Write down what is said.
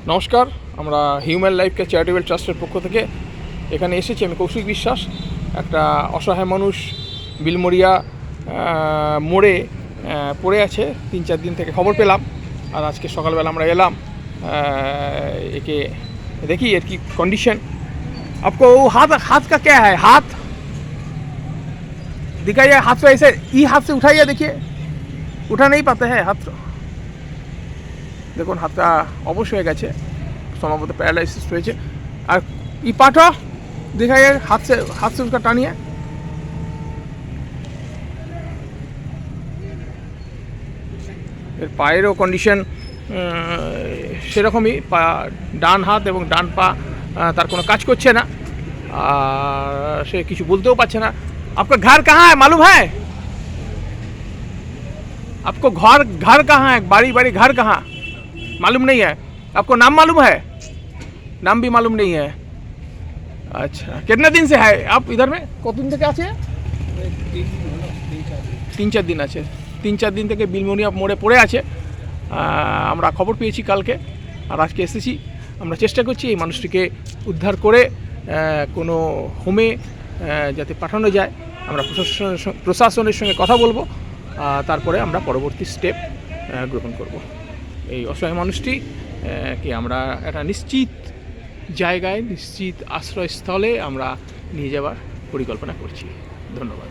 নমস্কার আমরা human লাইফকে charitable ট্রাস্টের পক্ষ থেকে এখানে এসেছি আমি কৌশিক বিশ্বাস একটা অসহায় মানুষ বিলমরিয়া আহ, মোড়ে আহ, পড়ে আছে তিন চার দিন থেকে খবর পেলাম আর আজকে সকালবেলা আমরা এলাম আহ, একে দেখি এর কি কন্ডিশন आपको वो हाथ हाथ का क्या है हाथ दिखाइए हाथ से ऐसे ई हाथ से उठाइए देखिए उठा नहीं पाते हैं हाथ দেখুন হাতটা অবশ হয়ে গেছে সম্ভবত প্যারালাইসিস হয়েছে আর ই পাঠো দেখাই হাত সে হাত সে উসকা টানিয়ে এর পায়েরও কন্ডিশন সেরকমই পা ডান হাত এবং ডান পা আহ, তার কোনো কাজ করছে না আর সে কিছু বলতেও পারছে না আপনার ঘর কাহা है मालूम है आपको घर घर कहाँ है बाड़ी बाड़ी घर कहाँ मालूम नहीं है आपको नाम मालूम है नाम भी मालूम नहीं है अच्छा कितने दिन से है आप इधर में কতদিন থেকে আছে তিন চার দিন আছে তিন চার দিন থেকে বিলমোনিয়া মোড়ে পড়ে আছে আহ, আমরা খবর পেয়েছি কালকে আর আজকে এসেছি আমরা চেষ্টা করছি এই মানুষটিকে উদ্ধার করে আহ, কোনো হোমে আহ, যাতে পাঠানো যায় আমরা প্রশাসনের সঙ্গে- প্রশাসনের সঙ্গে কথা বলবো আহ, তারপরে আমরা পরবর্তী স্টেপ গ্রহণ করব এই অসহায় মানুষটি কি আমরা একটা নিশ্চিত জায়গায়, নিশ্চিত আশ্রয়স্থলে আমরা নিয়ে যাওয়ার পরিকল্পনা করছি। ধন্যবাদ।